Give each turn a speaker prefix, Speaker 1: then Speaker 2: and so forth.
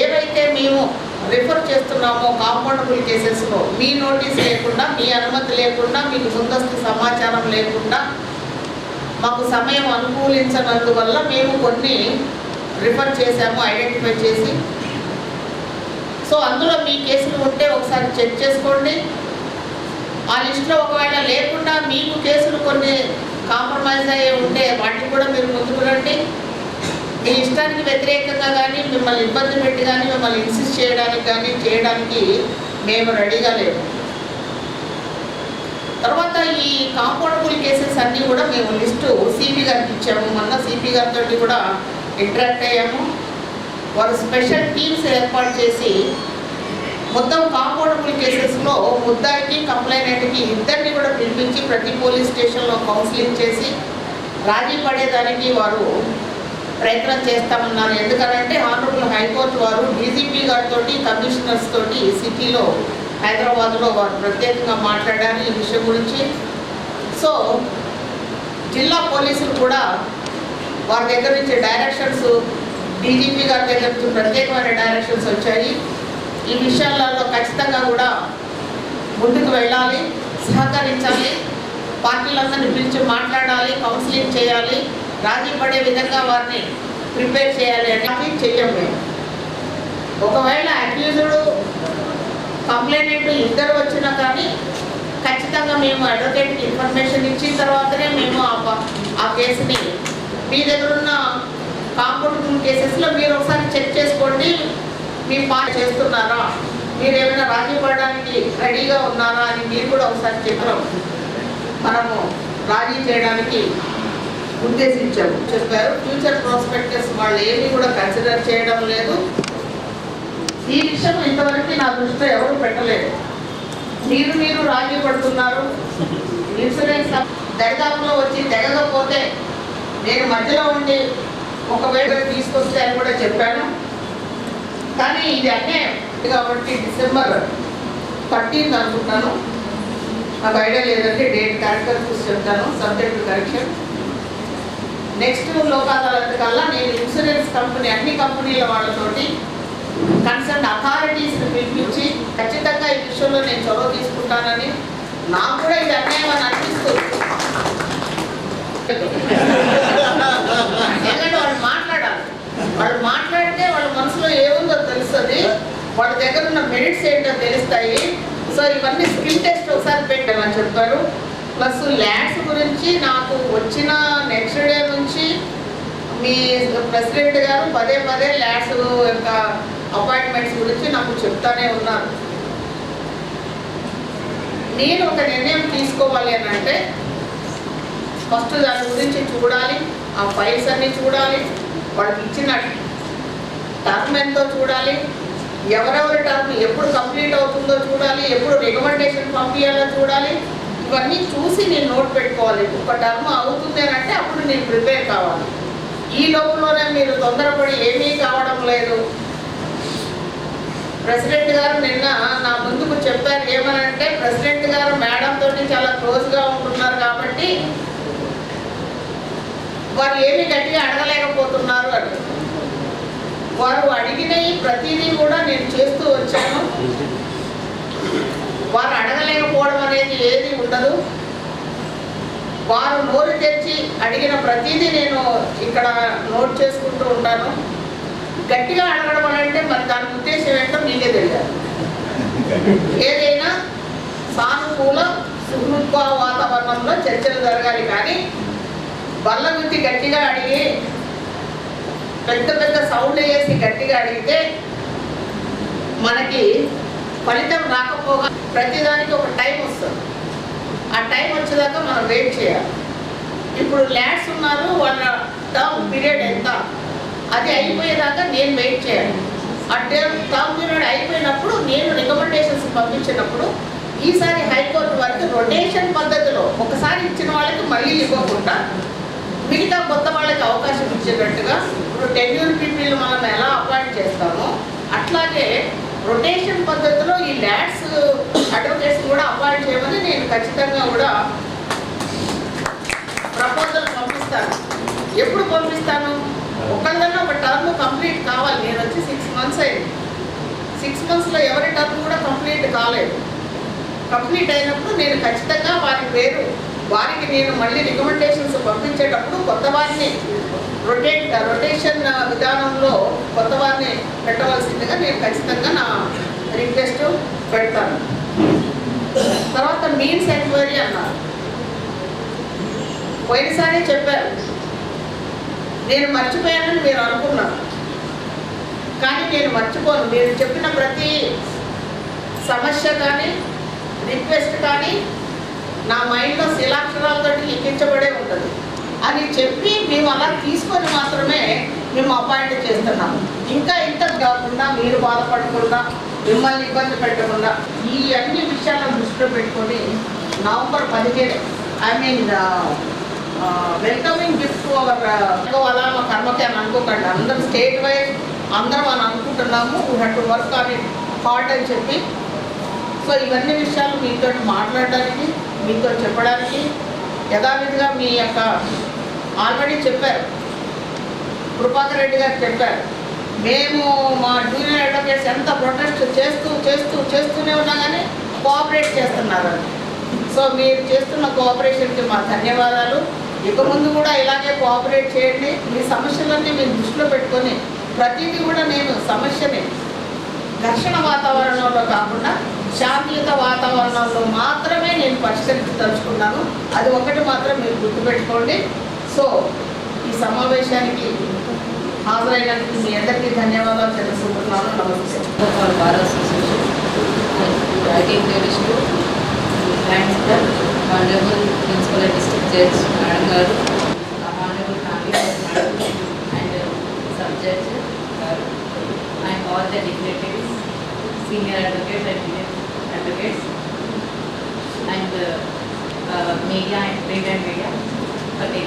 Speaker 1: ఏవైతే మేము రిఫర్ చేస్తున్నామో కాంపౌండబుల్ కేసెస్లో మీ నోటీస్ లేకుండా మీ అనుమతి లేకుండా మీకు ముందస్తు సమాచారం లేకుండా మాకు సమయం అనుకూలించనందువల్ల మేము కొన్ని రిఫర్ చేశాము ఐడెంటిఫై చేసి. సో అందులో మీ కేసులు ఉంటే ఒకసారి చెక్ చేసుకోండి. ఆ లిస్టులో ఒకవేళ లేకుండా మీకు కేసులు కొన్ని కాంప్రమైజ్ అయ్యి ఉంటే వాటిని కూడా మీరు ముందుకు రండి. మీ ఇష్టానికి వ్యతిరేకంగా కానీ మిమ్మల్ని ఇబ్బంది పెట్టి కానీ మిమ్మల్ని ఇన్సిస్ట్ చేయడానికి కానీ చేయడానికి మేము రెడీగా లేము. తర్వాత ఈ కాంపౌండబుల్ కేసెస్ అన్నీ కూడా మేము లిస్టు సిపి గారికి ఇచ్చాము. మొన్న సిపి గారితో కూడా ఇంటరాక్ట్ అయ్యాము. వారు స్పెషల్ టీమ్స్ ఏర్పాటు చేసి మొత్తం కాంపౌండబుల్ కేసెస్లో ముద్దాయికి కంప్లైనెంట్కి ఇద్దరిని కూడా పిలిపించి ప్రతి పోలీస్ స్టేషన్లో కౌన్సిలింగ్ చేసి రాజీ పడేదానికి వారు ప్రయత్నం చేస్తామన్నారు ఎందుకంటే ఆనరబుల్ హైకోర్టు వారు డీజీపీ గారితో కమిషనర్స్ తోటి సిటీలో హైదరాబాద్లో వారు ప్రత్యేకంగా మాట్లాడారు ఈ విషయం గురించి. సో జిల్లా పోలీసులు కూడా వారి దగ్గర నుంచి డైరెక్షన్స్ డీజీపీ గారి దగ్గర నుంచి ప్రత్యేకమైన డైరెక్షన్స్ వచ్చాయి. ఈ విషయాలలో ఖచ్చితంగా కూడా ముందుకు వెళ్ళాలి సహకరించాలి పార్టీలందరినీ పిలిచి మాట్లాడాలి కౌన్సిలింగ్ చేయాలి. రాజీ పడే విధంగా వారిని ప్రిపేర్ చేయాలి అని చెయ్యం మేము. ఒకవేళ అక్యూజుడు కంప్లైంట్ ఇద్దరు వచ్చినా కానీ ఖచ్చితంగా మేము అడ్వకేట్కి ఇన్ఫర్మేషన్ ఇచ్చిన తర్వాతనే మేము ఆ ఆ కేసుని మీ దగ్గర ఉన్న కాంపౌండ్ కేసెస్లో మీరు ఒకసారి చెక్ చేసుకోండి. మీ పార్ట్ చేస్తున్నారా? మీరు ఏమైనా రాజీ పడడానికి రెడీగా ఉన్నారా అని మీరు కూడా ఒకసారి చెప్పడం. మనము రాజీ చేయడానికి ఉద్దేశించారు. చెప్పారు. ఫ్యూచర్ ప్రాస్పెక్టస్ వాళ్ళు ఏమీ కూడా కన్సిడర్ చేయడం లేదు. ఈ విషయం ఇంతవరకు నా దృష్టిలో ఎవరు పెట్టలేదు. మీరు మీరు రాజీ పడుతున్నారు. ఇన్సూరెన్స్ దరిదాపులో వచ్చి తెగకపోతే నేను మధ్యలో ఉండి ఒకవేళ తీసుకొస్తే అని కూడా చెప్పాను. కానీ ఇది అన్నే కాబట్టి డిసెంబర్ థర్టీన్త్ అనుకుంటాను. నాకు ఐడియా లేదంటే డేట్ క్యారెక్టర్ చూసి చెప్తాను. Subject correction. నెక్స్ట్ లోక్ కల్లా నేను ఇన్సూరెన్స్ కంపెనీ అన్ని కంపెనీల వాళ్ళతోటి కన్సర్న్ అథారిటీస్ని పిలిపించి ఖచ్చితంగా ఈ విషయంలో నేను చొరవ తీసుకుంటానని నాకు కూడా ఇది అన్యాయం అని అనిపిస్తుంది. ఎందుకంటే వాళ్ళు మాట్లాడాలి. వాళ్ళు మాట్లాడితే వాళ్ళ మనసులో ఏముందో తెలుస్తుంది. వాళ్ళ దగ్గర ఉన్న మెరిట్స్ ఏంటో తెలుస్తాయి. సో ఇవన్నీ స్కిల్ టెస్ట్ ఒకసారి పెట్టామని చెప్పారు. ప్లస్ ల్యాండ్స్ గురించి నాకు వచ్చిన నెక్స్ట్ డే నుంచి మీ ప్రెసిడెంట్ గారు పదే పదే ల్యాడ్స్ యొక్క అపాయింట్మెంట్స్ గురించి నాకు చెప్తానే ఉన్నారు. నేను ఒక నిర్ణయం తీసుకోవాలి అని అంటే ఫస్ట్ దాని గురించి చూడాలి ఆ ఫైల్స్ అన్ని చూడాలి వాళ్ళకి ఇచ్చిన టర్మ్ ఎంతో చూడాలి ఎవరెవరి టర్మ్ ఎప్పుడు కంప్లీట్ అవుతుందో చూడాలి ఎప్పుడు రికమెండేషన్ పంపించాలో చూడాలి ఇవన్నీ చూసి నేను నోట్ పెట్టుకోవాలి. ఒక టర్మ్ అవుతుంది అని అంటే అప్పుడు నేను ప్రిపేర్ కావాలి. ఈ లోపలనే మీరు తొందరపడి ఏమీ కావడం లేదు. ప్రెసిడెంట్ గారు నిన్న నా ముందుకు చెప్పారు ఏమనంటే ప్రెసిడెంట్ గారు మేడం తోటి చాలా క్లోజ్గా ఉంటున్నారు కాబట్టి వారు ఏమి గట్టిగా అడగలేకపోతున్నారు అని. వారు అడిగినవి ప్రతిదీ కూడా నేను చేస్తూ వచ్చాను. వారు అడగలేకపోవడం అనేది ఏది ఉండదు. వారు నోరు తెచ్చి అడిగిన ప్రతిదీ నేను ఇక్కడ నోట్ చేసుకుంటూ ఉంటాను. గట్టిగా అడగడం అని అంటే మరి దాని ఉద్దేశం ఏంటో మీకే తెలియాలి. ఏదైనా సానుకూల సుహృత్వ వాతావరణంలో చర్చలు జరగాలి కానీ బల్ల గురించి గట్టిగా అడిగి పెద్ద పెద్ద సౌండ్ వేసి గట్టిగా అడిగితే మనకి ఫలితం రాకపోగా ప్రతిదానికి ఒక టైం వస్తుంది. ఆ టైం వచ్చేదాకా మనం వెయిట్ చేయాలి. ఇప్పుడు ల్యాడ్స్ ఉన్నారు వాళ్ళ టర్మ్ పీరియడ్ ఎంత? అది అయిపోయేదాకా నేను వెయిట్ చేయాలి. ఆ టర్మ్ టర్మ్ పీరియడ్ అయిపోయినప్పుడు నేను రికమెండేషన్స్ పంపించినప్పుడు ఈసారి హైకోర్టు వరకు రొటేషన్ పద్ధతిలో ఒకసారి ఇచ్చిన వాళ్ళకి మళ్ళీ ఇవ్వకుండా మిగతా కొత్త వాళ్ళకి అవకాశం ఇచ్చేటట్టుగా ఇప్పుడు టెన్యూర్ పీపుల్ మనం ఎలా అపాయింట్ చేస్తామో అట్లాగే రొటేషన్ పద్ధతిలో ఈ ల్యాడ్స్ అడ్వకేట్స్ కూడా అపాయింట్ చేయమని నేను ఖచ్చితంగా కూడా ప్రపోజల్ పంపిస్తాను. ఎప్పుడు పంపిస్తాను? ఒకళ్ళన్నా ఒక టర్మ్ కంప్లీట్ కావాలి. నేను వచ్చి సిక్స్ మంత్స్ అయింది. సిక్స్ మంత్స్లో ఎవరి టర్మ్ కూడా కంప్లీట్ కాలేదు. కంప్లీట్ అయినప్పుడు నేను ఖచ్చితంగా వారి పేరు వారికి నేను మళ్ళీ రికమెండేషన్స్ పంపించేటప్పుడు కొత్త వారిని రొటేట్ రొటేషన్ విధానంలో కొత్త వారిని పెట్టవలసిందిగా నేను ఖచ్చితంగా నా రిక్వెస్ట్ పెడతాను. తర్వాత మీన్స్ ఎంక్వైరీ అన్నారు. పోయినసారి చెప్పారు. నేను మర్చిపోయానని మీరు అనుకున్నారు. కానీ నేను మర్చిపోను. మీరు చెప్పిన ప్రతి సమస్య కానీ రిక్వెస్ట్ కానీ నా మైండ్లో శిలాక్షరాలతో లిఖించబడే ఉంటుంది. అని చెప్పి మేము అలా తీసుకొని మాత్రమే మేము అపాయింట్ చేస్తున్నాము. ఇంకా ఇంత కాకుండా మీరు బాధపడకుండా మిమ్మల్ని ఇబ్బంది పెట్టకుండా ఈ అన్ని విషయాలను దృష్టిలో పెట్టుకొని నవంబర్ పదిహేడు I mean welcoming gift our అలా మా కర్మకి అని అనుకోకండి. అందరం స్టేట్ వైజ్ అందరం అని అనుకుంటున్నాము. We have to work on it అని చెప్పి. సో ఇవన్నీ విషయాలు మీతో మాట్లాడడానికి మీతో చెప్పడానికి యథావిధిగా మీ యొక్క ఆల్రెడీ చెప్పారు. కృపాకర్ రెడ్డి గారు చెప్పారు. మేము మా జూనియర్ అడ్వకేట్స్ ఎంత ప్రొటెస్ట్ చేస్తూ చేస్తూ చేస్తూనే ఉన్నా కానీ కోఆపరేట్ చేస్తున్నారు. సో మీరు చేస్తున్న కోఆపరేషన్కి మా ధన్యవాదాలు. ఇక ముందు కూడా ఇలాగే కోఆపరేట్ చేయండి. మీ సమస్యలన్నీ మీరు దృష్టిలో పెట్టుకొని ప్రతిదీ కూడా నేను సమస్యని ఘర్షణ వాతావరణంలో కాకుండా శాంతియుత వాతావరణంలో మాత్రమే నేను పరిష్కరించదలుచుకున్నాను. అది ఒకటి మాత్రం మీరు గుర్తుపెట్టుకోండి. సో ఈ సమావేశానికి హాజరైనందుకు మీ అందరికీ ధన్యవాదాలు తెలుసుకుంటున్నాను నమస్తే
Speaker 2: for Bar Association. I take the wish to thank the Honorable Principal and District Judge Madam Garu, the Honorable Family of Madam and uh, Sub Judge Garu, and all the dignitaries, senior advocates and junior advocates, and uh, uh, media and print and media for taking